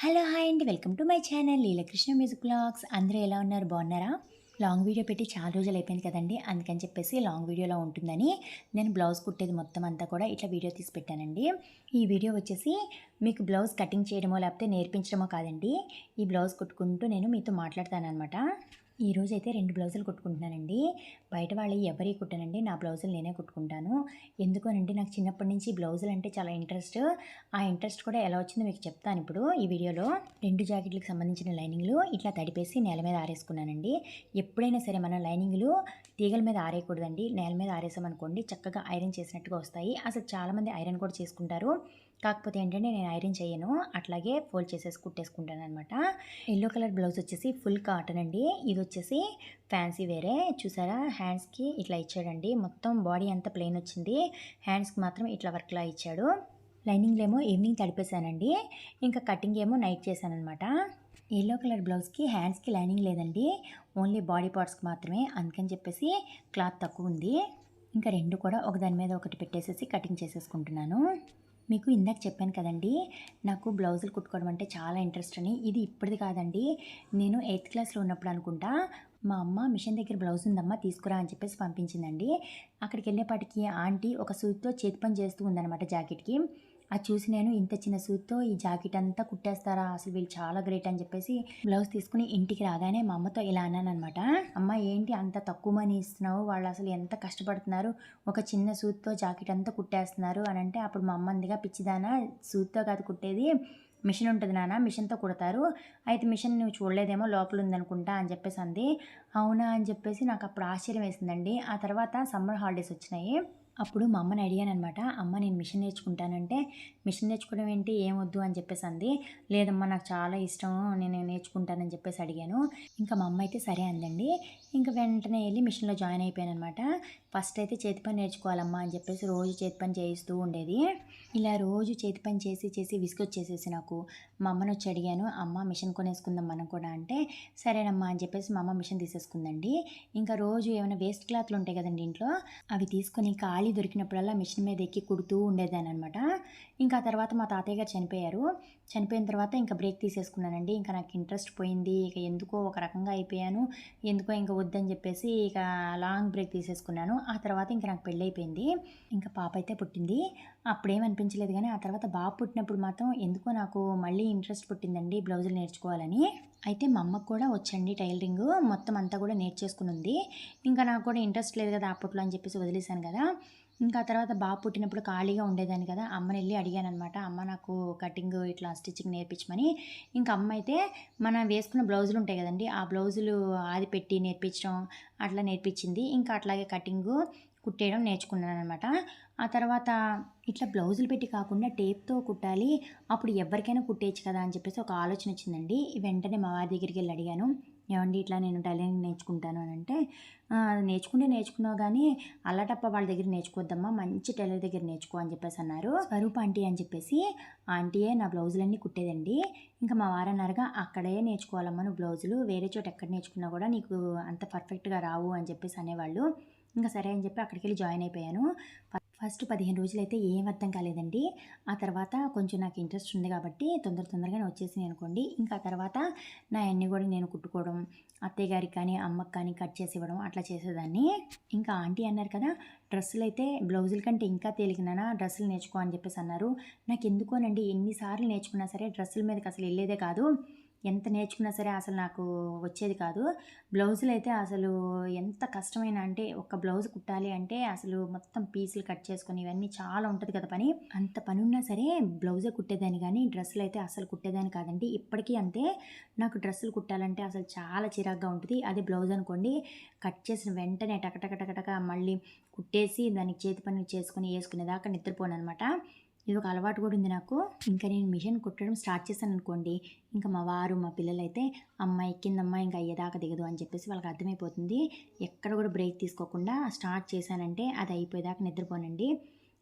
Hello hi అండి. Welcome to my channel Leelakrishna music blogs. అందరూ ఎలా ఉన్నారు? బాగున్నారా? లాంగ్ వీడియో పెట్టి చాలా రోజులు అయిపోయింది కదండి. అందుకని చెప్పేసి లాంగ్ వీడియోలో ఉంటుందని నేను బ్లౌజ్ కుట్టేది మొత్తం అంతా కూడా ఇట్లా వీడియో తీసి పెట్టానండి. ఈ వీడియో వచ్చేసి మీకు బ్లౌజ్ కటింగ్ చేయడమో లేకపోతే నేర్పించడమో కాదండి. ఈ బ్లౌజ్ కుట్టుకుంటూ నేను మీతో మాట్లాడతాను అనమాట ఈ అయితే రెండు బ్లౌజులు కుట్టుకుంటున్నానండి. బయట వాళ్ళు ఎవరి కుట్టనండి నా బ్లౌజులు నేనే కుట్టుకుంటాను. ఎందుకోనండి నాకు చిన్నప్పటి నుంచి బ్లౌజులు అంటే చాలా ఇంట్రెస్ట్. ఆ ఇంట్రెస్ట్ కూడా ఎలా వచ్చిందో మీకు చెప్తాను ఇప్పుడు ఈ వీడియోలో. రెండు జాకెట్లకు సంబంధించిన లైనింగ్లు ఇట్లా తడిపేసి నేల మీద ఆరేసుకున్నానండి. ఎప్పుడైనా సరే మనం లైనింగ్లు తీగల మీద ఆరేయకూడదండి. నేల మీద ఆరేసామనుకోండి చక్కగా ఐరన్ చేసినట్టుగా వస్తాయి. అసలు చాలామంది ఐరన్ కూడా చేసుకుంటారు. కాకపోతే ఏంటంటే నేను ఐరన్ చేయను. అట్లాగే ఫోల్డ్ చేసేసి కుట్టేసుకుంటాను అనమాట ఎల్లో కలర్ బ్లౌజ్ వచ్చేసి ఫుల్ కాటన్ అండి. ఇది వచ్చేసి ఫ్యాన్సీ వేరే. చూసారా? హ్యాండ్స్కి ఇట్లా ఇచ్చాడండి. మొత్తం బాడీ అంతా ప్లెయిన్ వచ్చింది. హ్యాండ్స్కి మాత్రం ఇట్లా వర్క్లా ఇచ్చాడు. లైనింగ్లేమో ఈవినింగ్ తడిపేశానండి. ఇంకా కటింగ్ ఏమో నైట్ చేశానమాట ఎల్లో కలర్ బ్లౌజ్కి హ్యాండ్స్కి లైనింగ్ లేదండి. ఓన్లీ బాడీ పార్ట్స్కి మాత్రమే. అందుకని చెప్పేసి క్లాత్ తక్కువ ఉంది. ఇంకా రెండు కూడా ఒకదాని మీద ఒకటి పెట్టేసేసి కటింగ్ చేసేసుకుంటున్నాను. మీకు ఇందాక చెప్పాను కదండి నాకు బ్లౌజులు కుట్టుకోవడం అంటే చాలా ఇంట్రెస్ట్ అని. ఇది ఇప్పటిది కాదండి. నేను ఎయిత్ క్లాస్లో ఉన్నప్పుడు అనుకుంటా మా అమ్మ మిషన్ దగ్గర బ్లౌజ్ ఉందమ్మా తీసుకురా అని చెప్పేసి పంపించిందండి. అక్కడికి వెళ్ళేపాటికి ఆంటీ ఒక సూత్తో చేతి పని చేస్తూ ఉందన్నమాట జాకెట్కి. అది చూసి నేను ఇంత చిన్న సూత్తో ఈ జాకెట్ అంతా కుట్టేస్తారా? అసలు వీళ్ళు చాలా గ్రేట్ అని చెప్పేసి బ్లౌజ్ తీసుకుని ఇంటికి రాగానే మా అమ్మతో ఇలా అన్నాను అనమాట అమ్మ ఏంటి అంత తక్కువ మనీ ఇస్తున్నావు? వాళ్ళు అసలు ఎంత కష్టపడుతున్నారు? ఒక చిన్న సూత్తో జాకెట్ అంతా కుట్టేస్తున్నారు అని అంటే అప్పుడు మా అమ్మ అందిగా పిచ్చిదానా సూత్తో కాదు కుట్టేది. మిషన్ ఉంటుంది నాన్న మిషన్తో కుడతారు. అయితే మిషన్ నువ్వు చూడలేదేమో లోపల ఉందనుకుంటా అని చెప్పేసి అంది. అవునా అని చెప్పేసి నాకు అప్పుడు ఆశ్చర్యం వేసిందండి. ఆ తర్వాత సమ్మర్ హాలిడేస్ వచ్చినాయి. అప్పుడు మా అమ్మని అడిగాను అనమాట అమ్మ నేను మిషన్ నేర్చుకుంటానంటే మిషన్ నేర్చుకోవడం ఏంటి? ఏమొద్దు? అని చెప్పేసి అంది లేదమ్మా నాకు చాలా ఇష్టం నేను నేర్చుకుంటానని చెప్పేసి అడిగాను. ఇంకా మా అమ్మ అయితే సరే అందండి. ఇంకా వెంటనే వెళ్ళి మిషన్లో జాయిన్ అయిపోయాను అనమాట ఫస్ట్ అయితే చేతి పని నేర్చుకోవాలమ్మా అని చెప్పేసి రోజు చేతి పని చేయిస్తూ ఉండేది. ఇలా రోజు చేతి పని చేసి చేసి విసుగొచ్చేసేసి నాకు మా అమ్మను వచ్చి అడిగాను అమ్మ మిషన్ కొనేసుకుందాం మనం కూడా అంటే సరేనమ్మా అని చెప్పేసి మా అమ్మ మిషన్ తీసేసుకుందండి. ఇంకా రోజు ఏమైనా వేస్ట్ క్లాత్లు ఉంటాయి కదండి ఇంట్లో అవి తీసుకొని ఖాళీ దొరికినప్పుడల్లా మిషన్ మీద ఎక్కి కుడుతూ ఉండేదాన్ని అనమాట ఇంకా తర్వాత మా తాతయ్య గారు చనిపోయారు. చనిపోయిన తర్వాత ఇంకా బ్రేక్ తీసేసుకున్నానండి. ఇంకా నాకు ఇంట్రెస్ట్ పోయింది. ఇక ఎందుకో ఒక రకంగా అయిపోయాను. ఎందుకో ఇంకా వద్దని చెప్పేసి ఇక లాంగ్ బ్రేక్ తీసేసుకున్నాను. ఆ తర్వాత ఇంకా నాకు పెళ్ళి అయిపోయింది ఇంకా పాప అయితే పుట్టింది. అప్పుడేం అనిపించలేదు కానీ ఆ తర్వాత బాబు పుట్టినప్పుడు మాత్రం ఎందుకో నాకు మళ్ళీ ఇంట్రెస్ట్ పుట్టిందండి బ్లౌజులు నేర్చుకోవాలని. అయితే మా అమ్మకు కూడా వచ్చండి టైలరింగ్. మొత్తం అంతా కూడా నేర్చేసుకుని ఉంది ఇంకా నాకు కూడా ఇంట్రెస్ట్ లేదు కదా అప్పట్లో అని చెప్పేసి వదిలేశాను కదా. ఇంకా ఆ తర్వాత బాబు పుట్టినప్పుడు ఖాళీగా ఉండేదాన్ని కదా అమ్మని వెళ్ళి అడిగాను అనమాట అమ్మ నాకు కటింగ్ ఇట్లా స్టిచ్చింగ్ నేర్పించమని. ఇంకా అమ్మ అయితే మనం వేసుకున్న బ్లౌజులు ఉంటాయి కదండి ఆ బ్లౌజులు ఆది పెట్టి నేర్పించడం అట్లా నేర్పించింది. ఇంకా అట్లాగే కటింగు కుట్టేయడం నేర్చుకున్నాను అనమాట ఆ తర్వాత ఇట్లా బ్లౌజులు పెట్టి కాకుండా టేప్తో కుట్టాలి అప్పుడు ఎవరికైనా కుట్టేయచ్చు కదా అని చెప్పేసి ఒక ఆలోచన వచ్చిందండి. వెంటనే మా వారి దగ్గరికి వెళ్ళి అడిగాను. ఏమండి ఇట్లా నేను టైలరింగ్ నేర్చుకుంటాను అని అంటే నేర్చుకుంటే నేర్చుకున్నావు కానీ అల్లటప్ప వాళ్ళ దగ్గర నేర్చుకోవద్దమ్మా మంచి టైలర్ దగ్గర నేర్చుకో అని చెప్పేసి అన్నారు. స్వరూప్ ఆంటీ అని చెప్పేసి ఆంటీయే నా బ్లౌజులన్నీ కుట్టేదండి. ఇంకా మా వారన్నారుగా అక్కడే నేర్చుకోవాలమ్మా నువ్వు బ్లౌజులు వేరే చోట ఎక్కడ నేర్చుకున్నా కూడా నీకు అంత పర్ఫెక్ట్గా రావు అని చెప్పేసి అనేవాళ్ళు. ఇంకా సరే అని చెప్పి అక్కడికి వెళ్ళి జాయిన్ అయిపోయాను. ఫస్ట్ పదిహేను రోజులు అయితే ఏం అర్థం కాలేదండి. ఆ తర్వాత కొంచెం నాకు ఇంట్రెస్ట్ ఉంది కాబట్టి తొందర తొందరగానే వచ్చేసింది అనుకోండి. ఇంకా తర్వాత నా అన్ని కూడా నేను కుట్టుకోవడం అత్తయ్య గారికి కానీ అమ్మకి కానీ కట్ చేసి ఇవ్వడం అట్లా చేసేదాన్ని. ఇంకా ఆంటీ అన్నారు కదా డ్రెస్సులు అయితే బ్లౌజుల కంటే ఇంకా తేలికనా డ్రెస్సులు నేర్చుకో అని చెప్పేసి అన్నారు. నాకు ఎందుకోనండి ఎన్నిసార్లు నేర్చుకున్నా సరే డ్రెస్సుల మీదకి అసలు వెళ్ళేదే కాదు. ఎంత నేర్చుకున్నా సరే అసలు నాకు వచ్చేది కాదు. బ్లౌజులు అయితే అసలు ఎంత కష్టమైన అంటే ఒక బ్లౌజ్ కుట్టాలి అంటే అసలు మొత్తం పీసులు కట్ చేసుకొని ఇవన్నీ చాలా ఉంటుంది కదా పని. అంత పని ఉన్నా సరే బ్లౌజే కుట్టేదాన్ని కానీ డ్రెస్సులు అయితే అసలు కుట్టేదాన్ని కాదండి. ఇప్పటికీ అంతే. నాకు డ్రెస్సులు కుట్టాలంటే అసలు చాలా చిరాగ్గా ఉంటుంది. అదే బ్లౌజ్ అనుకోండి కట్ చేసిన వెంటనే టకటక టకటక మళ్ళీ కుట్టేసి దానికి చేతి పని చేసుకుని వేసుకునేదాకా నిద్రపోను అనమాట ఇది ఒక అలవాటు కూడా ఉంది నాకు. ఇంకా నేను మిషన్ కుట్టడం స్టార్ట్ చేశాను అనుకోండి ఇంకా మా వారు మా పిల్లలైతే అమ్మాయి కిందమ్మ ఇంకా అయ్యేదాకా దిగదు అని చెప్పేసి వాళ్ళకి అర్థమైపోతుంది. ఎక్కడ కూడా బ్రేక్ తీసుకోకుండా స్టార్ట్ చేశానంటే అది అయిపోయేదాకా నిద్రపోనండి.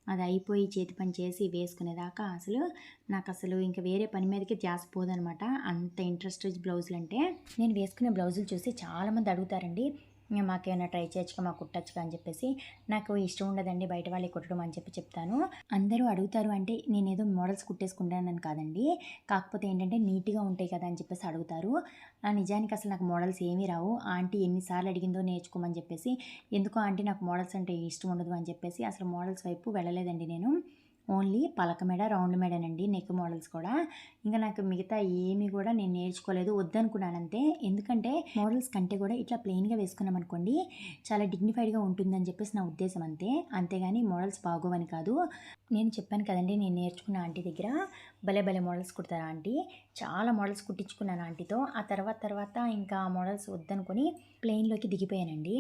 అది అయిపోయి చేతి పని చేసి వేసుకునేదాకా అసలు నాకు అసలు ఇంకా వేరే పని మీదకి ధ్యాస పోదనమాట. అంత ఇంట్రెస్ట్ బ్లౌజులు అంటే నేను వేసుకునే బ్లౌజులు చూసి చాలామంది అడుగుతారండి మాకేమైనా ట్రై చేయొచ్చుగా మాకు కుట్టచ్చుగా అని చెప్పేసి నాకు ఇష్టం ఉండదండి బయట వాళ్ళకి కుట్టడం అని చెప్పి చెప్తాను. అందరూ అడుగుతారు అంటే నేను ఏదో మోడల్స్ కుట్టేసుకుంటానని కాదండి. కాకపోతే ఏంటంటే నీట్గా ఉంటాయి కదా అని చెప్పేసి అడుగుతారు. ఆ నిజానికి అసలు నాకు మోడల్స్ ఏమీ రావు. ఆంటీ ఎన్నిసార్లు అడిగిందో నేర్చుకోమని చెప్పేసి ఎందుకో ఆంటీ నాకు మోడల్స్ అంటే ఇష్టం ఉండదు అని చెప్పేసి అసలు మోడల్స్ వైపు వెళ్ళలేదండి నేను. ఓన్లీ పలక మెడ రౌండ్ మెడనండి నెక్ మోడల్స్ కూడా. ఇంకా నాకు మిగతా ఏమీ కూడా నేను నేర్చుకోలేదు వద్దనుకున్నాను అంతే ఎందుకంటే మోడల్స్ కంటే కూడా ఇట్లా ప్లెయిన్గా వేసుకున్నాం అనుకోండి చాలా డిగ్నిఫైడ్గా ఉంటుందని చెప్పేసి నా ఉద్దేశం అంతే. అంతేగాని మోడల్స్ బాగోవని కాదు. నేను చెప్పాను కదండి నేను నేర్చుకున్న ఆంటీ దగ్గర భలే భలే మోడల్స్ కుడతారా ఆంటీ. చాలా మోడల్స్ కుట్టించుకున్నాను ఆంటీతో. ఆ తర్వాత తర్వాత ఇంకా మోడల్స్ వద్దనుకొని ప్లెయిన్లోకి దిగిపోయానండి.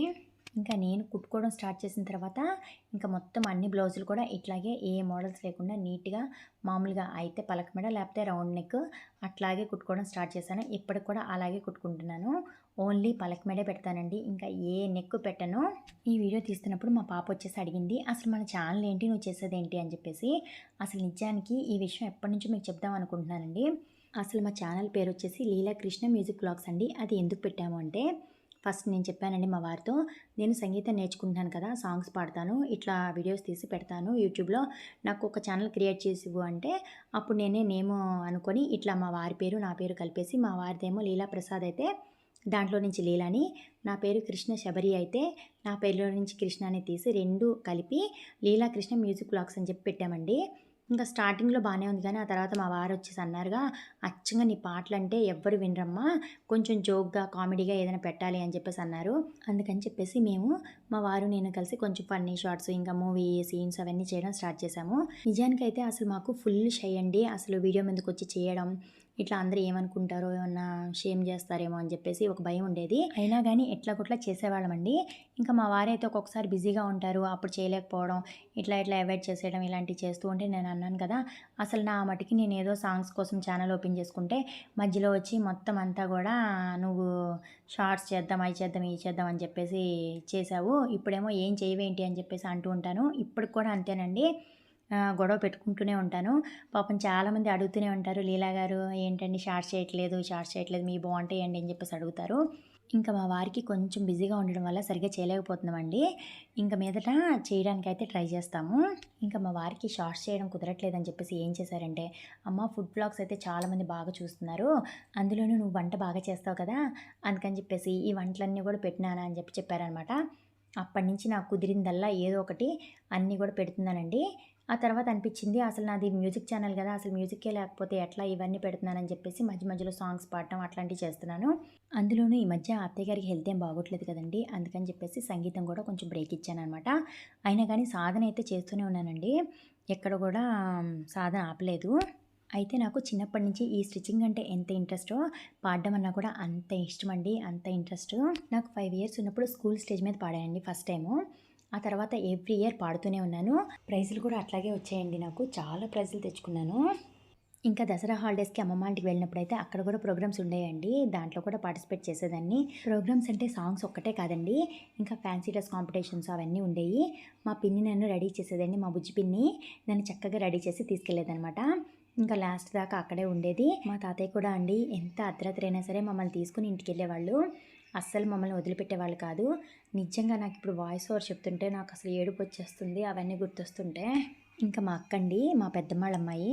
ఇంకా నేను కుట్టుకోవడం స్టార్ట్ చేసిన తర్వాత ఇంకా మొత్తం అన్ని బ్లౌజులు కూడా ఇట్లాగే ఏ మోడల్స్ లేకుండా నీట్గా మామూలుగా అయితే పలక మెడ లేకపోతే రౌండ్ నెక్ అట్లాగే కుట్టుకోవడం స్టార్ట్ చేశాను. ఇప్పటికి కూడా అలాగే కుట్టుకుంటున్నాను. ఓన్లీ పలక మెడే పెడతానండి. ఇంకా ఏ నెక్ పెట్టను. ఈ వీడియో తీస్తున్నప్పుడు మా పాప వచ్చేసి అడిగింది అసలు మన ఛానల్ ఏంటి? నువ్వు చేసేది ఏంటి? అని చెప్పేసి అసలు నిజానికి ఈ విషయం ఎప్పటి నుంచో మీకు చెప్దాం అనుకుంటున్నానండి. అసలు మా ఛానల్ పేరు వచ్చేసి లీలా కృష్ణ మ్యూజిక్ బ్లాగ్స్ అండి. అది ఎందుకు పెట్టాము అంటే ఫస్ట్ నేను చెప్పానండి మా వారితో నేను సంగీతం నేర్చుకుంటున్నాను కదా సాంగ్స్ పాడతాను ఇట్లా వీడియోస్ తీసి పెడతాను యూట్యూబ్లో నాకు ఒక ఛానల్ క్రియేట్ చేసి అంటే అప్పుడు నేనే నేమ్ అనుకొని ఇట్లా మా వారి పేరు నా పేరు కలిపేసి మా వారిదేమో లీలా ప్రసాద్ అయితే దాంట్లో నుంచి లీలాని నా పేరు కృష్ణ శబరి అయితే నా పేరులో నుంచి కృష్ణ అని తీసి రెండు కలిపి లీలా కృష్ణ మ్యూజిక్ బ్లాగ్స్ అని చెప్పి పెట్టామండి. ఇంకా స్టార్టింగ్లో బాగానే ఉంది కానీ ఆ తర్వాత మా వారు వచ్చేసి అన్నారుగా అచ్చంగా నీ పాటలు అంటే ఎవ్వరు వినరమ్మా కొంచెం జోక్గా కామెడీగా ఏదైనా పెట్టాలి అని చెప్పేసి అన్నారు. అందుకని చెప్పేసి మేము మా వారు నేను కలిసి కొంచెం ఫన్నీ షార్ట్స్ ఇంకా మూవీ సీన్స్ అవన్నీ చేయడం స్టార్ట్ చేశాము నిజానికైతే అసలు మాకు ఫుల్ షై అండి. అసలు వీడియో ముందుకు వచ్చి చేయడం ఇట్లా అందరూ ఏమనుకుంటారో ఏమన్నా షేమ్ చేస్తారేమో అని చెప్పేసి ఒక భయం ఉండేది. అయినా కానీ ఎట్లా కొట్లా చేసేవాళ్ళమండి. ఇంకా మా వారైతే ఒక్కొక్కసారి బిజీగా ఉంటారు అప్పుడు చేయలేకపోవడం ఇట్లా ఇట్లా అవాయిడ్ చేసేయడం ఇలాంటివి చేస్తూ ఉంటే నేను అన్నాను కదా అసలు నా మటుకి నేను ఏదో సాంగ్స్ కోసం ఛానల్ ఓపెన్ చేసుకుంటే మధ్యలో వచ్చి మొత్తం అంతా కూడా నువ్వు షార్ట్స్ చేద్దాం అవి చేద్దాం ఇవి చేద్దాం అని చెప్పేసి చేసావు ఇప్పుడేమో ఏం చేయవేంటి అని చెప్పేసి అంటూ ఉంటాను. ఇప్పటికి కూడా అంతేనండి. గొడవ పెట్టుకుంటూనే ఉంటాను. పాపం చాలామంది అడుగుతూనే ఉంటారు లీలా గారు ఏంటండి షార్ట్ చేయట్లేదు షార్ట్ చేయట్లేదు మీ బాగుంటాయండి అని చెప్పేసి అడుగుతారు. ఇంకా మా వారికి కొంచెం బిజీగా ఉండడం వల్ల సరిగ్గా చేయలేకపోతున్నామండి. ఇంకా మీదట చేయడానికి అయితే ట్రై చేస్తాము. ఇంకా మా వారికి షార్ట్స్ చేయడం కుదరట్లేదని చెప్పేసి ఏం చేశారంటే అమ్మ ఫుడ్ బ్లాగ్స్ అయితే చాలామంది బాగా చూస్తున్నారు. అందులోనూ నువ్వు వంట బాగా చేస్తావు కదా అందుకని చెప్పేసి ఈ వంటలన్నీ కూడా పెట్టినానా? అని చెప్పి చెప్పారనమాట. అప్పటి నుంచి నాకు కుదిరిందల్లా ఏదో ఒకటి అన్నీ కూడా పెడుతున్నానండి. ఆ తర్వాత అనిపించింది అసలు నాది మ్యూజిక్ ఛానల్ కదా అసలు మ్యూజిక్కే లేకపోతే ఎట్లా ఇవన్నీ పెడుతున్నానని చెప్పేసి మధ్య మధ్యలో సాంగ్స్ పాడటం అట్లాంటివి చేస్తున్నాను. అందులోనూ ఈ మధ్య అత్తయ్య గారికి హెల్త్ ఏం బాగోట్లేదు కదండి అందుకని చెప్పేసి సంగీతం కూడా కొంచెం బ్రేక్ ఇచ్చాను అనమాట అయినా కానీ సాధన అయితే చేస్తూనే ఉన్నానండి ఎక్కడ కూడా సాధన ఆపలేదు. అయితే నాకు చిన్నప్పటి నుంచి ఈ స్టిచ్చింగ్ అంటే ఎంత ఇంట్రెస్టో పాడడం అన్నా కూడా అంత ఇష్టం అండి అంత ఇంట్రెస్ట్. నాకు ఫైవ్ ఇయర్స్ ఉన్నప్పుడు స్కూల్ స్టేజ్ మీద పాడానండి ఫస్ట్ టైము. ఆ తర్వాత ఎవ్రీ ఇయర్ పాడుతూనే ఉన్నాను. ప్రైజులు కూడా అట్లాగే వచ్చాయండి నాకు. చాలా ప్రైజులు తెచ్చుకున్నాను. ఇంకా దసరా హాలిడేస్కి అమ్మమ్మ ఇంటికి వెళ్ళినప్పుడు అయితే అక్కడ కూడా ప్రోగ్రామ్స్ ఉండేయండి. దాంట్లో కూడా పార్టిసిపేట్ చేసేదాన్ని. ప్రోగ్రామ్స్ అంటే సాంగ్స్ ఒక్కటే కాదండి. ఇంకా ఫ్యాన్సీ డ్రెస్ కాంపిటీషన్స్ అవన్నీ ఉండేవి మా పిన్ని నన్ను రెడీ చేసేదండి మా బుజ్జి పిన్ని. నన్ను చక్కగా రెడీ చేసి తీసుకెళ్ళేదనమాట ఇంకా లాస్ట్ దాకా అక్కడే ఉండేది. మా తాతయ్య కూడా అండి ఎంత అర్ధరాత్రి అయినా సరే మమ్మల్ని తీసుకుని ఇంటికి వెళ్ళేవాళ్ళు. అస్సలు మమ్మల్ని వదిలిపెట్టేవాళ్ళు కాదు. నిజంగా నాకు ఇప్పుడు వాయిస్ ఓవర్ చెప్తుంటే నాకు అసలు ఏడుపు వచ్చేస్తుంది అవన్నీ గుర్తొస్తుంటే. ఇంకా మా అక్కండి మా పెద్దమ్మాళ్ళ అమ్మాయి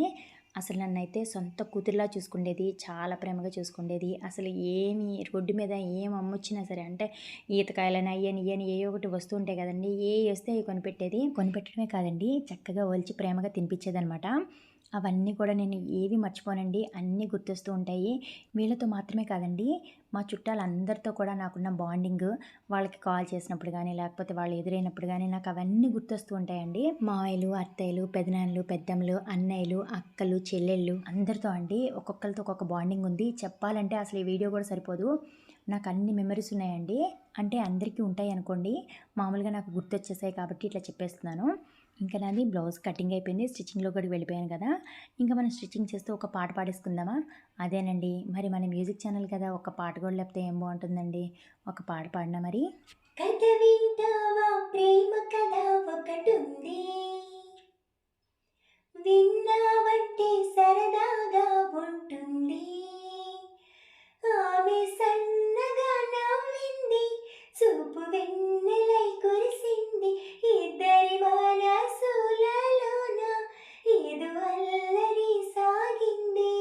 అసలు నన్ను అయితే సొంత కూతురులా చూసుకుండేది చాలా ప్రేమగా చూసుకుండేది. అసలు ఏమి రోడ్డు మీద ఏం అమ్మొచ్చినా సరే అంటే ఈతకాయలని అయ్యని ఇయ్యని ఏ ఒకటి వస్తూ ఉంటాయి కదండి. ఏ వస్తే అవి కొనిపెట్టేది? కొనిపెట్టడమే కాదండి చక్కగా ఒలిచి ప్రేమగా తినిపించేదనమాట అవన్నీ కూడా నేను ఏవి మర్చిపోనండి. అన్నీ గుర్తొస్తూ ఉంటాయి. వీళ్ళతో మాత్రమే కాదండి మా చుట్టాలందరితో కూడా నాకున్న బాండింగ్ వాళ్ళకి కాల్ చేసినప్పుడు కానీ లేకపోతే వాళ్ళు ఎదురైనప్పుడు కానీ నాకు అవన్నీ గుర్తొస్తూ ఉంటాయండి. మావయ్యలు అత్తయ్యలు పెదనాన్నలు పెద్దమ్మలు అన్నయ్యలు అక్కలు చెల్లెళ్ళు అందరితో అండి ఒక్కొక్కరితో ఒక్కొక్క బాండింగ్ ఉంది. చెప్పాలంటే అసలు ఈ వీడియో కూడా సరిపోదు. నాకు అన్ని మెమరీస్ ఉన్నాయండి. అంటే అందరికీ ఉంటాయి అనుకోండి మామూలుగా నాకు గుర్తొచ్చేసాయి కాబట్టి ఇట్లా చెప్పేస్తున్నాను. ఇంకా నాది బ్లౌజ్ కటింగ్ అయిపోయింది స్టిచ్చింగ్లో కూడా వెళ్ళిపోయాను కదా. ఇంకా మనం స్టిచ్చింగ్ చేస్తూ ఒక పాట పాడేసుకుందామా? అదేనండి. మరి మన మ్యూజిక్ ఛానల్ కదా ఒక పాట కూడా లేకపోతే ఏం బాగుంటుందండి? ఒక పాట పాడినా మరి? కథ వింటావా? ప్రేమ కథ ఒకటుంది. విన్నావంటే సరదాగా ఉంటుంది. ఆమె సన్నగా నవ్వింది చూపు వెన్నెలై కురిసింది ఇద్దరి మనసులలోన. ఏదో అల్లరి సాగింది.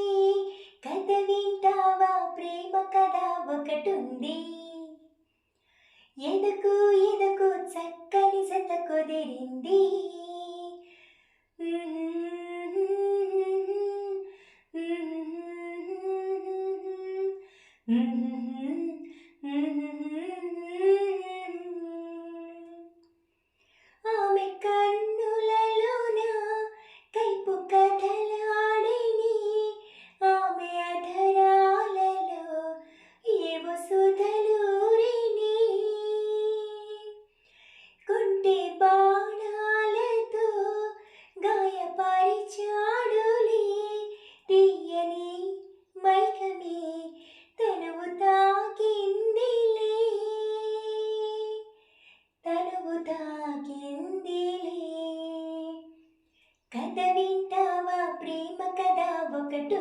కథ వింటావా ప్రేమ కథ ఒకటుంది. ఎదకు ఎదకు చక్కని జత కుదిరింది. Mm-hmm.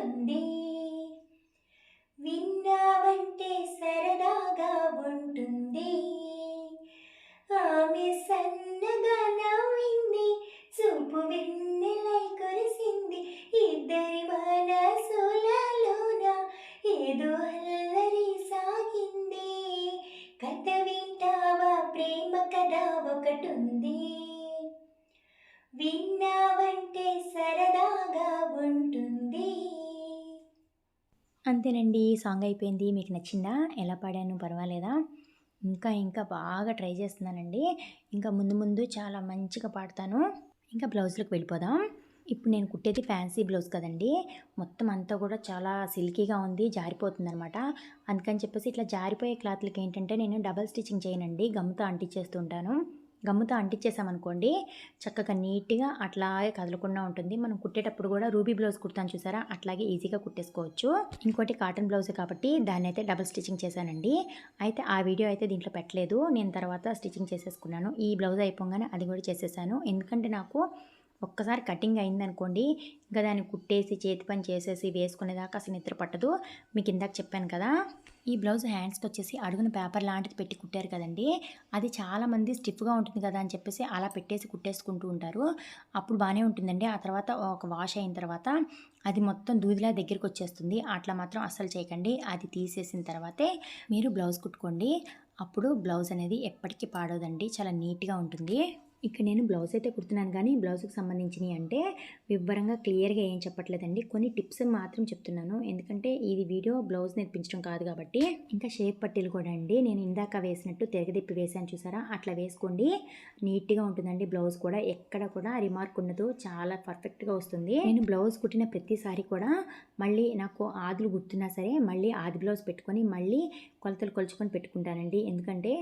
ఒకటుంది విన్నావంటే సాంగ్ అయిపోయింది మీకు నచ్చిందా? ఎలా పాడాను? పర్వాలేదా? ఇంకా ఇంకా బాగా ట్రై చేస్తున్నానండి. ఇంకా ముందు ముందు చాలా మంచిగా పాడతాను. ఇంకా బ్లౌజ్లోకి వెళ్ళిపోదాం. ఇప్పుడు నేను కుట్టేది ఫ్యాన్సీ బ్లౌజ్ కదండి. మొత్తం అంతా కూడా చాలా సిల్కీగా ఉంది జారిపోతుంది అనమాట అందుకని చెప్పేసి ఇట్లా జారిపోయే క్లాత్లకి ఏంటంటే నేను డబల్ స్టిచ్చింగ్ చేయనండి. గమ్ముతో అంటించేస్తుంటాను గమ్ముతో అంటించేసామనుకోండి చక్కగా నీట్గా అట్లాగే కదలకుండా ఉంటుంది. మనం కుట్టేటప్పుడు కూడా రూబీ బ్లౌజ్ కుడతాను చూసారా? అట్లాగే ఈజీగా కుట్టేసుకోవచ్చు. ఇంకోటి కాటన్ బ్లౌజ్ కాబట్టి దాన్ని అయితే డబుల్ స్టిచ్చింగ్ చేశానండి. అయితే ఆ వీడియో అయితే దీంట్లో పెట్టలేదు. నేను తర్వాత స్టిచ్చింగ్ చేసేసుకున్నాను. ఈ బ్లౌజ్ అయిపోగానే అది కూడా చేసేసాను. ఎందుకంటే నాకు ఒక్కసారి కటింగ్ అయిందనుకోండి ఇంకా దాన్ని కుట్టేసి చేతి పని చేసేసి వేసుకునేదాకా అసలు నిద్ర పట్టదు. మీకు ఇందాక చెప్పాను కదా ఈ బ్లౌజ్ హ్యాండ్స్కి వచ్చేసి అడుగున పేపర్ లాంటిది పెట్టి కుట్టారు కదండి. అది చాలామంది స్టిఫ్గా ఉంటుంది కదా అని చెప్పేసి అలా పెట్టేసి కుట్టేసుకుంటూ ఉంటారు. అప్పుడు బాగానే ఉంటుందండి. ఆ తర్వాత ఒక వాష్ అయిన తర్వాత అది మొత్తం దూదిలా దగ్గరికి వచ్చేస్తుంది. అట్లా మాత్రం అస్సలు చేయకండి. అది తీసేసిన తర్వాతే మీరు బ్లౌజ్ కుట్టుకోండి. అప్పుడు బ్లౌజ్ అనేది ఎప్పటికీ పాడదండి చాలా నీట్గా ఉంటుంది. ఇక్కడ నేను బ్లౌజ్ అయితే కుడుతున్నాను కానీ బ్లౌజ్కి సంబంధించినవి అంటే వివరంగా క్లియర్గా ఏం చెప్పట్లేదండి. కొన్ని టిప్స్ మాత్రం చెప్తున్నాను. ఎందుకంటే ఇది వీడియో బ్లౌజ్ నేర్పించడం కాదు కాబట్టి ఇంకా షేప్ పట్టీలు కూడా అండి. నేను ఇందాక వేసినట్టు తిరగదిప్పి వేసాను చూసారా? అట్లా వేసుకోండి. నీట్గా ఉంటుందండి బ్లౌజ్ కూడా. ఎక్కడ కూడా రిమార్క్ ఉండదు. చాలా పర్ఫెక్ట్గా వస్తుంది. నేను బ్లౌజ్ కుట్టిన ప్రతిసారి కూడా మళ్ళీ నాకు ఆదులు గుర్తున్నా సరే మళ్ళీ ఆది బ్లౌజ్ పెట్టుకొని మళ్ళీ కొలతలు కొలుచుకొని పెట్టుకుంటానండి. ఎందుకంటే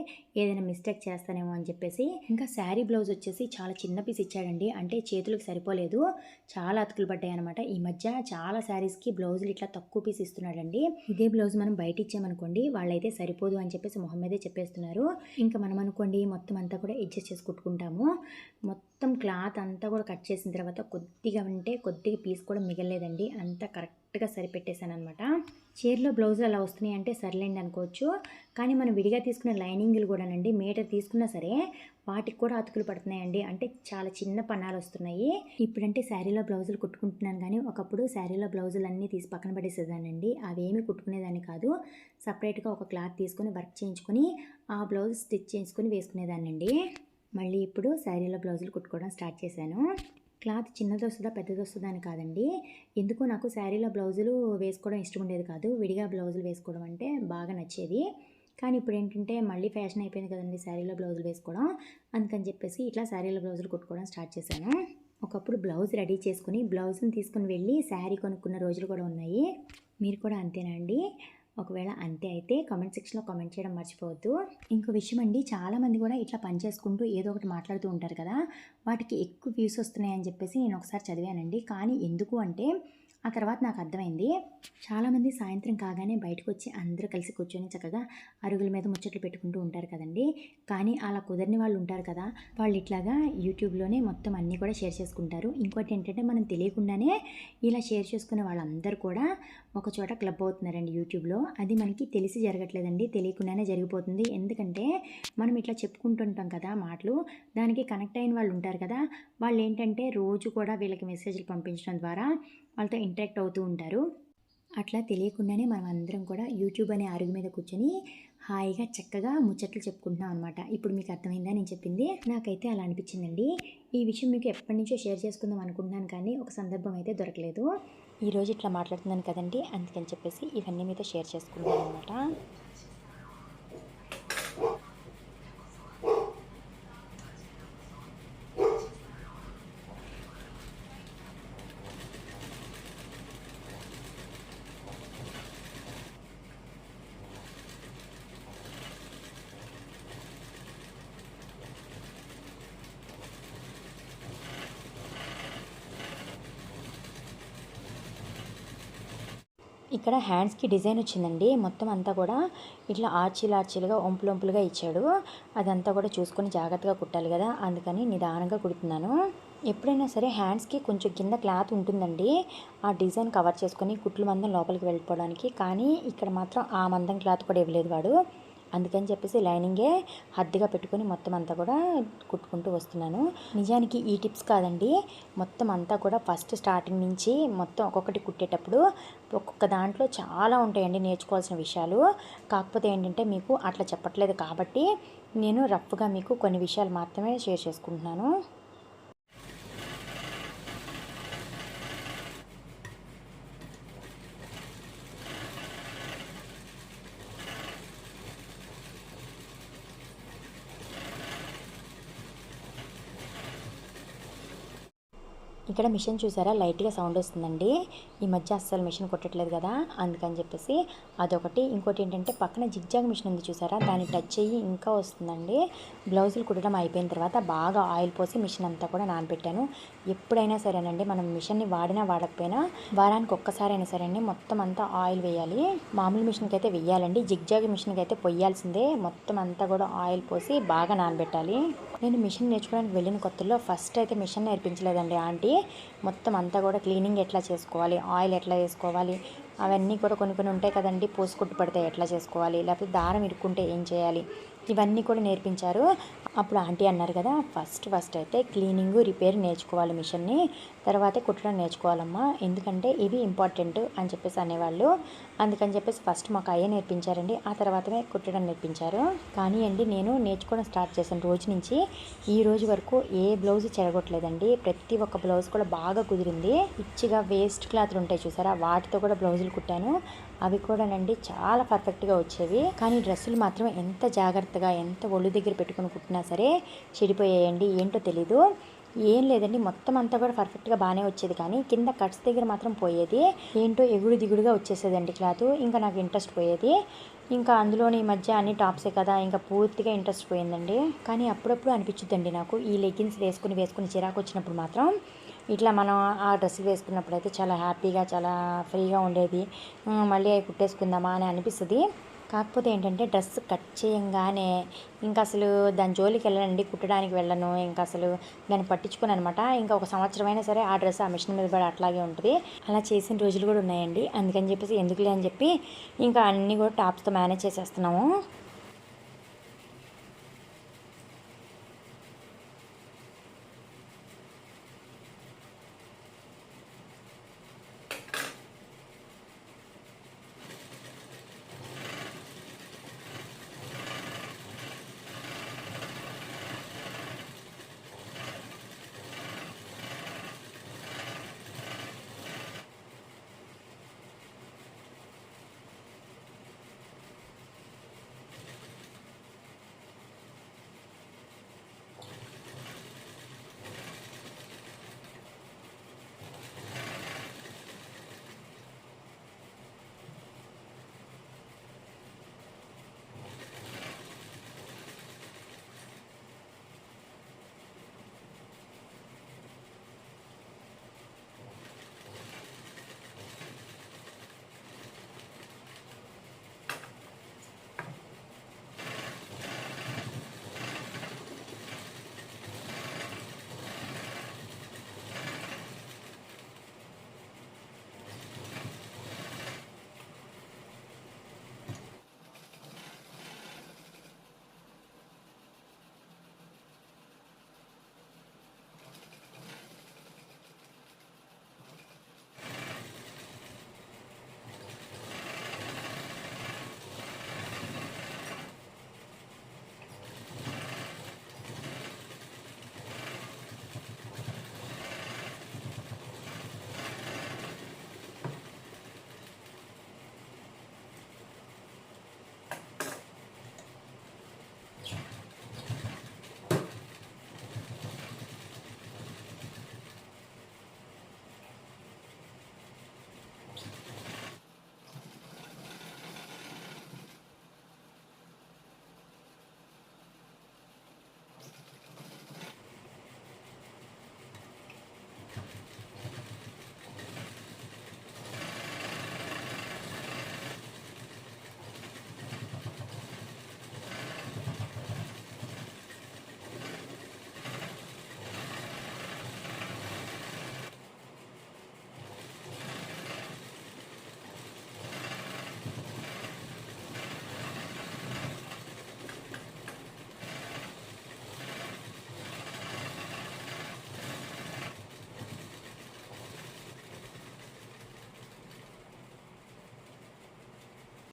ఏదైనా మిస్టేక్ చేస్తానేమో అని చెప్పేసి. ఇంకా శారీ బ్లౌజ్ వచ్చేసి చాలా చిన్న పీస్ ఇచ్చాడండి. అంటే చేతులకు సరిపోలేదు. చాలా అతుకులు పడ్డాయి అనమాట ఈ మధ్య చాలా శారీస్కి బ్లౌజులు ఇట్లా తక్కువ పీస్ ఇస్తున్నాడండి. ఇదే బ్లౌజ్ మనం బయట ఇచ్చామనుకోండి వాళ్ళైతే సరిపోదు అని చెప్పేసి మొహం మీదే చెప్పేస్తున్నారు. ఇంకా మనం అనుకోండి మొత్తం అంతా కూడా అడ్జస్ట్ చేసి కుట్టుకుంటాము. మొత్తం క్లాత్ అంతా కూడా కట్ చేసిన తర్వాత కొద్దిగా ఉంటే కొద్దిగా పీస్ కూడా మిగలలేదండి. అంతా కరెక్ట్గా సరిపెట్టేశాను అనమాట చీరలో బ్లౌజులు అలా వస్తున్నాయి అంటే సర్లేండి అనుకోవచ్చు. కానీ మనం విడిగా తీసుకున్న లైనింగ్లు కూడానండి మీటర్ తీసుకున్నా సరే వాటికి కూడా అతుకులు పడుతున్నాయండి. అంటే చాలా చిన్న పన్నాలు వస్తున్నాయి. ఇప్పుడంటే శారీలో బ్లౌజులు కుట్టుకుంటున్నాను కానీ ఒకప్పుడు శారీలో బ్లౌజులు అన్నీ తీసి పక్కన పడేసేదానండి అవేమి కుట్టుకునేదాన్ని కాదు. సపరేట్గా ఒక క్లాత్ తీసుకొని వర్క్ చేయించుకొని ఆ బ్లౌజ్ స్టిచ్ చేసుకొని వేసుకునేదానండి మళ్ళీ ఇప్పుడు శారీలో బ్లౌజులు కుట్టుకోవడం స్టార్ట్ చేశాను. క్లాత్ చిన్నది వస్తుందా పెద్దది వస్తుందా అని కాదండి. ఎందుకో నాకు శారీలో బ్లౌజులు వేసుకోవడం ఇష్టం ఉండేది కాదు. విడిగా బ్లౌజులు వేసుకోవడం అంటే బాగా నచ్చేది. కానీ ఇప్పుడు ఏంటంటే మళ్ళీ ఫ్యాషన్ అయిపోయింది కదండి శారీలో బ్లౌజులు వేసుకోవడం. అందుకని చెప్పేసి ఇట్లా శారీలో బ్లౌజులు కుట్టుకోవడం స్టార్ట్ చేశాను. ఒకప్పుడు బ్లౌజ్ రెడీ చేసుకుని బ్లౌజ్ని తీసుకుని వెళ్ళి శారీ కొనుక్కున్న రోజులు కూడా ఉన్నాయి. మీరు కూడా అంతేనండి ఒకవేళ అంతే అయితే కామెంట్ సెక్షన్లో కామెంట్ చేయడం మర్చిపోవద్దు. ఇంకో విషయం అండి చాలామంది కూడా ఇట్లా పని చేసుకుంటూ ఏదో ఒకటి మాట్లాడుతూ ఉంటారు కదా వాటికి ఎక్కువ వ్యూస్ వస్తున్నాయని చెప్పేసి నేను ఒకసారి చదివానండి. కానీ ఎందుకు అంటే ఆ తర్వాత నాకు అర్థమైంది. చాలామంది సాయంత్రం కాగానే బయటకు వచ్చి అందరూ కలిసి కూర్చొని చక్కగా అరుగుల మీద ముచ్చట్లు పెట్టుకుంటూ ఉంటారు కదండి. కానీ అలా కుదరని వాళ్ళు ఉంటారు కదా వాళ్ళు ఇట్లాగా యూట్యూబ్లోనే మొత్తం అన్నీ కూడా షేర్ చేసుకుంటారు. ఇంకోటి ఏంటంటే మనం తెలియకుండానే ఇలా షేర్ చేసుకునే వాళ్ళందరూ కూడా ఒక చోట క్లబ్ అవుతున్నారండి యూట్యూబ్లో. అది మనకి తెలిసి జరగట్లేదండి. తెలియకుండానే జరిగిపోతుంది. ఎందుకంటే మనం ఇట్లా చెప్పుకుంటుంటాం కదా మాటలు దానికి కనెక్ట్ అయిన వాళ్ళు ఉంటారు కదా. వాళ్ళు ఏంటంటే రోజు కూడా వీళ్ళకి మెసేజ్లు పంపించడం ద్వారా వాళ్ళతో ఇంటరాక్ట్ అవుతూ ఉంటారు. అట్లా తెలియకుండానే మనం అందరం కూడా యూట్యూబ్ అనే అరుగు మీద కూర్చొని హాయిగా చక్కగా ముచ్చట్లు చెప్పుకుంటున్నాం అనమాట ఇప్పుడు మీకు అర్థమైందా? నేను చెప్పింది. నాకైతే అలా అనిపించిందండి. ఈ విషయం మీకు ఎప్పటి నుంచో షేర్ చేసుకుందాం అనుకుంటున్నాను కానీ ఒక సందర్భం అయితే దొరకలేదు. ఈరోజు ఇట్లా మాట్లాడుతున్నాను కదండి. అందుకని చెప్పేసి ఇవన్నీ మీతో షేర్ చేసుకుంటాను అనమాట ఇక్కడ హ్యాండ్స్కి డిజైన్ వచ్చిందండి. మొత్తం అంతా కూడా ఇట్లా ఆర్చీలు ఆర్చీలుగా ఒంపులు ఒంపులుగా ఇచ్చాడు. అదంతా కూడా చూసుకొని జాగ్రత్తగా కుట్టాలి కదా. అందుకని నిదానంగా కుడుతున్నాను. ఎప్పుడైనా సరే హ్యాండ్స్కి కొంచెం కింద క్లాత్ ఉంటుందండి. ఆ డిజైన్ కవర్ చేసుకొని కుట్లు మందం లోపలికి వెళ్ళిపోవడానికి. కానీ ఇక్కడ మాత్రం ఆ మందం క్లాత్ కూడా ఇవ్వలేదు వాడు. అందుకని చెప్పేసి లైనింగే హద్దుగా పెట్టుకొని మొత్తం అంతా కూడా కుట్టుకుంటూ వస్తున్నాను. నిజానికి ఈ టిప్స్ కాదండి. మొత్తం అంతా కూడా ఫస్ట్ స్టార్టింగ్ నుంచి మొత్తం ఒక్కొక్కటి కుట్టేటప్పుడు ఒక్కొక్క దాంట్లో చాలా ఉంటాయండి నేర్చుకోవాల్సిన విషయాలు. కాకపోతే ఏంటంటే మీకు అట్లా చెప్పట్లేదు కాబట్టి నేను రఫ్గా మీకు కొన్ని విషయాలు మాత్రమే షేర్ చేసుకుంటున్నాను. ఇక్కడ మిషన్ చూసారా? లైట్గా సౌండ్ వస్తుందండి. ఈ మధ్య అస్సలు మిషన్ కొట్టట్లేదు కదా? అందుకని చెప్పేసి అదొకటి. ఇంకోటి ఏంటంటే పక్కన జిగ్జాగ్ మిషన్ ఉంది చూసారా? దాన్ని టచ్ అయ్యి ఇంకా వస్తుందండి. బ్లౌజులు కుట్టడం అయిపోయిన తర్వాత బాగా ఆయిల్ పోసి మిషన్ అంతా కూడా నానబెట్టాను. ఎప్పుడైనా సరేనండి మనం మిషన్ని వాడినా వాడకపోయినా వారానికి ఒక్కసారి అయినా సరే అండి మొత్తం అంతా ఆయిల్ వేయాలి. మామూలు మిషన్కి అయితే వేయాలండి జిగ్జాగ్ మిషన్కి అయితే పొయ్యాల్సిందే. మొత్తం అంతా కూడా ఆయిల్ పోసి బాగా నానబెట్టాలి. నేను మిషన్ నేర్చుకోవడానికి వెళ్ళిన కొత్తలో ఫస్ట్ అయితే మిషన్ నేర్పించలేదండి ఆంటీ. మొత్తం అంతా కూడా క్లీనింగ్ ఎట్లా చేసుకోవాలి ఆయిల్ ఎట్లా వేసుకోవాలి అవన్నీ కూడా కొన్ని కొన్ని ఉంటాయి కదండి పోసుకొట్టు పడితే ఎట్లా చేసుకోవాలి లేకపోతే దారం ఇరుక్కుంటే ఏం చేయాలి ఇవన్నీ కూడా నేర్పించారు. అప్పుడు ఆంటీ అన్నారు కదా ఫస్ట్ ఫస్ట్ అయితే క్లీనింగ్ రిపేర్ నేర్చుకోవాలి మిషన్ని. తర్వాతే కుట్టడం నేర్చుకోవాలమ్మా. ఎందుకంటే ఇవి ఇంపార్టెంట్ అని చెప్పేసి అనేవాళ్ళు. అందుకని చెప్పేసి ఫస్ట్ మాకు అయ్యే నేర్పించారండి. ఆ తర్వాతనే కుట్టడం నేర్పించారు. కానీ అండి నేను నేర్చుకోవడం స్టార్ట్ చేసిన రోజు నుంచి. ఈ రోజు వరకు ఏ బ్లౌజ్ చెరగొట్టలేదండి ప్రతి ఒక్క బ్లౌజ్ కూడా బాగా కుదిరింది. ఇచ్చిగా వేస్ట్ క్లాత్లు ఉంటాయి చూసారా? వాటితో కూడా బ్లౌజులు కుట్టాను. అవి కూడానండి చాలా పర్ఫెక్ట్గా వచ్చేవి. కానీ డ్రెస్సులు మాత్రం ఎంత జాగ్రత్తగా ఎంత ఒళ్ళు దగ్గర పెట్టుకుని కుట్టినా సరే చెడిపోయాయండి. ఏంటో తెలీదు. ఏం లేదండి మొత్తం అంతా కూడా పర్ఫెక్ట్గా బాగానే వచ్చేది. కానీ కింద కట్స్ దగ్గర మాత్రం పోయేది. ఏంటో ఎగుడు దిగుడుగా వచ్చేసేదండి క్లాత్ ఇంకా నాకు ఇంట్రెస్ట్ పోయేది. ఇంకా అందులోని ఈ మధ్య అన్ని టాప్సే కదా ఇంకా పూర్తిగా ఇంట్రెస్ట్ పోయిందండి. కానీ అప్పుడప్పుడు అనిపించుద్దండి నాకు ఈ లెగ్గిన్స్ వేసుకుని వేసుకుని చిరాకు వచ్చినప్పుడు మాత్రం. ఇట్లా మనం ఆ డ్రెస్సులు వేసుకున్నప్పుడు అయితే చాలా హ్యాపీగా చాలా ఫ్రీగా ఉండేది. మళ్ళీ అవి కుట్టేసుకుందామా? అని అనిపిస్తుంది. కాకపోతే ఏంటంటే డ్రెస్ కట్ చేయంగానే ఇంకా అసలు దాని జోలికి వెళ్ళనండి కుట్టడానికి వెళ్ళను. ఇంకా అసలు దాన్ని పట్టించుకోను అనమాట. ఇంకా ఒక సంవత్సరం అయినా సరే ఆ డ్రెస్ ఆ మిషన్ మీద పడి అట్లాగే ఉంటుంది. అలా చేసిన రోజులు కూడా ఉన్నాయండి. అందుకని చెప్పేసి ఎందుకులే అని చెప్పి ఇంకా అన్నీ కూడా టాప్స్తో మేనేజ్ చేసేస్తున్నాము.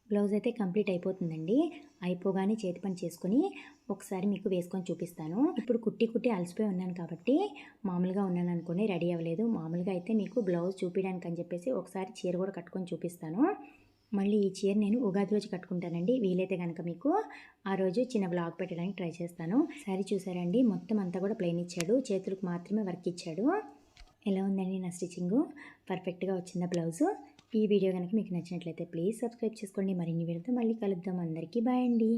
బ్లౌజ్ అయితే కంప్లీట్ అయిపోతుందండి. అయిపోగానే చేతి పని చేసుకొని ఒకసారి మీకు వేసుకొని చూపిస్తాను. ఇప్పుడు కుట్టి కుట్టి అలసిపోయి ఉన్నాను కాబట్టి మామూలుగా ఉన్నాను అనుకోండి రెడీ అవ్వలేదు. మామూలుగా అయితే మీకు బ్లౌజ్ చూపించడానికి అని చెప్పేసి ఒకసారి చీర కూడా కట్టుకొని చూపిస్తాను. మళ్ళీ ఈ చీర నేను ఉగాది రోజు కట్టుకుంటానండి. వీలైతే కనుక మీకు ఆ రోజు చిన్న బ్లాగ్ పెట్టడానికి ట్రై చేస్తాను. సారీ చూసారండి మొత్తం అంతా కూడా ప్లెయిన్ ఇచ్చాడు. చేతులకు మాత్రమే వర్క్ ఇచ్చాడు. ఎలా ఉందండి నా స్టిచ్చింగ్ పర్ఫెక్ట్గా వచ్చిందా బ్లౌజు? ఈ వీడియో కనుక మీకు నచ్చినట్లయితే ప్లీజ్ సబ్స్క్రైబ్ చేసుకోండి. మరిన్ని వీడియోతో మళ్ళీ కలుద్దాం. అందరికీ బాయ్ అండి.